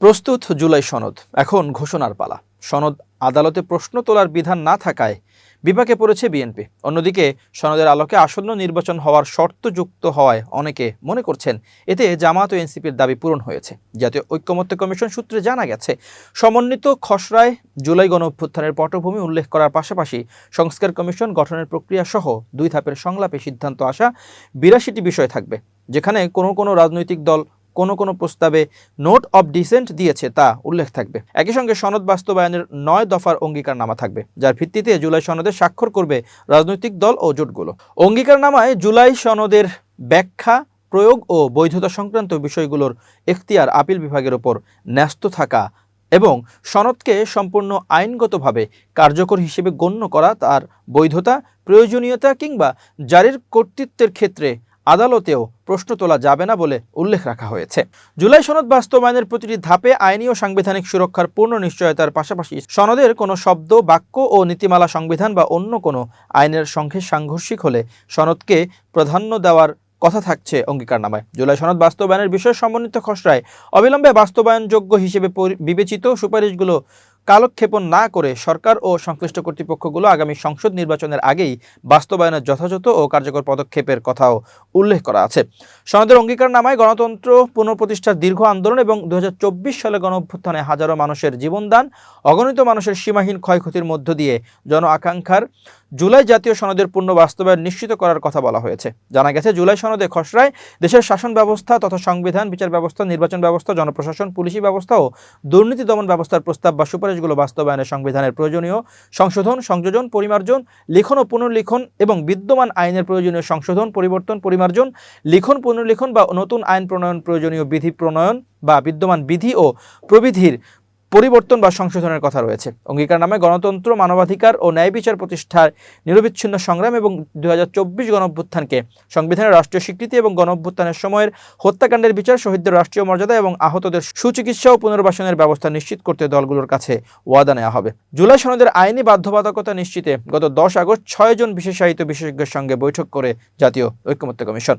প্রস্তুত জুলাই সনদ, এখন ঘোষণার পালা। সনদ আদালতে প্রশ্ন তোলার বিধান না থাকায় বিপাকে পড়েছে বিএনপি। অন্যদিকে, সনদের আলোকে আসন্ন নির্বাচন হওয়ার শর্ত যুক্ত হওয়ায় অনেকে মনে করছেন, এতে জামাত ও এনসিপির দাবি পূরণ হয়েছে। জাতীয় ঐক্যমত্য কমিশন সূত্রে জানা গেছে, সমন্বিত খসড়ায় জুলাই গণ অভ্যুত্থানের পটভূমি উল্লেখ করার পাশাপাশি সংস্কার কমিশন গঠনের প্রক্রিয়া সহ দুই ধাপের সংলাপে সিদ্ধান্ত আসা বিরাশিটি বিষয় থাকবে, যেখানে কোনো কোনো রাজনৈতিক দল কোনো কোনো প্রস্তাবে নোট অব ডিসেন্ট দিয়েছে তা উল্লেখ থাকবে। একই সঙ্গে সনদ বাস্তবায়নের নয় দফার অঙ্গীকারনামা থাকবে, যার ভিত্তিতে জুলাই সনদে স্বাক্ষর করবে রাজনৈতিক দল ও জোটগুলো। অঙ্গীকারনামায় জুলাই সনদের ব্যাখ্যা, প্রয়োগ ও বৈধতা সংক্রান্ত বিষয়গুলোর এখতিয়ার আপিল বিভাগের ওপর ন্যস্ত থাকা এবং সনদকে সম্পূর্ণ আইনগতভাবে কার্যকর হিসেবে গণ্য করা, তার বৈধতা, প্রয়োজনীয়তা কিংবা জারির কর্তৃত্বের ক্ষেত্রে আদালতেও প্রশ্ন তোলা যাবে না বলে উল্লেখ রাখা হয়েছে। জুলাই সনদ বাস্তবায়নের প্রতিটি ধাপে আইনি ও সাংবিধানিক সুরক্ষার পূর্ণ নিশ্চয়তার পাশাপাশি সনদের কোনো শব্দ, বাক্য ও নীতিমালা সংবিধান বা অন্য কোনো আইনের সঙ্গে সাংঘর্ষিক হলে সনদকে প্রাধান্য দেওয়ার কথা থাকছে অঙ্গীকারনামায়। জুলাই সনদ বাস্তবায়নের বিষয়ে সমন্বিত খসড়ায় অবিলম্বে বাস্তবায়নযোগ্য হিসেবে বিবেচিত সুপারিশগুলো কালক্ষেপণ না করে সরকার ও সংশ্লিষ্ট কর্তৃপক্ষগুলো আগামী সংসদ নির্বাচনের আগেই বাস্তবায়নের যথাযথ ও কার্যকর পদক্ষেপের কথাও উল্লেখ করা আছে। সনদের অঙ্গীকারনামায় গণতন্ত্র পুনঃপ্রতিষ্ঠার দীর্ঘ আন্দোলন এবং দু হাজার চব্বিশ সালে গণ অভ্যুত্থানে হাজারো মানুষের জীবনদান, অগণিত মানুষের সীমাহীন ক্ষয়ক্ষতির মধ্য দিয়ে জন আকাঙ্ক্ষার জুলাই জাতীয় সনদের পূর্ণ বাস্তবায়ন নিশ্চিত করার কথা বলা হয়েছে। জানা গেছে, জুলাই সনদে খসড়ায় দেশের শাসন ব্যবস্থা তথা সংবিধান, বিচার ব্যবস্থা, নির্বাচন ব্যবস্থা, জনপ্রশাসন, পুলিশি ব্যবস্থা ও দুর্নীতি দমন ব্যবস্থার প্রস্তাব বা সুপারিশগুলো বাস্তবায়নে সংবিধানের প্রয়োজনীয় সংশোধন, সংযোজন, পরিমার্জন, লিখন ও পুনর্লিখন এবং বিদ্যমান আইনের প্রয়োজনীয় সংশোধন, পরিবর্তন, পরিমার্জন, লিখন, পুনর্লিখন বা নতুন আইন প্রণয়ন প্রয়োজনীয় বিধি প্রণয়ন বা বিদ্যমান বিধি ও প্রবিধির পরিবর্তন বা সংশোধনের কথা রয়েছে। অঙ্গীকারনামে গণতন্ত্র, মানবাধিকার ও ন্যায় বিচার প্রতিষ্ঠার নিরবিচ্ছিন্ন সংগ্রাম এবং দু হাজার চব্বিশ গণঅভ্যুত্থানকে সংবিধানের রাষ্ট্রীয় স্বীকৃতি এবং গণঅভ্যুত্থানের সময়ের হত্যাকাণ্ডের বিচার, শহীদদের রাষ্ট্রীয় মর্যাদা এবং আহতদের সুচিকিৎসা ও পুনর্বাসনের ব্যবস্থা নিশ্চিত করতে দলগুলোর কাছে ওয়াদা নেওয়া হবে। জুলাই সনদের আইনি বাধ্যবাধকতা নিশ্চিতে গত দশ আগস্ট ছয় জন বিশেষায়িত বিশেষজ্ঞের সঙ্গে বৈঠক করে জাতীয় ঐক্যমত্য কমিশন।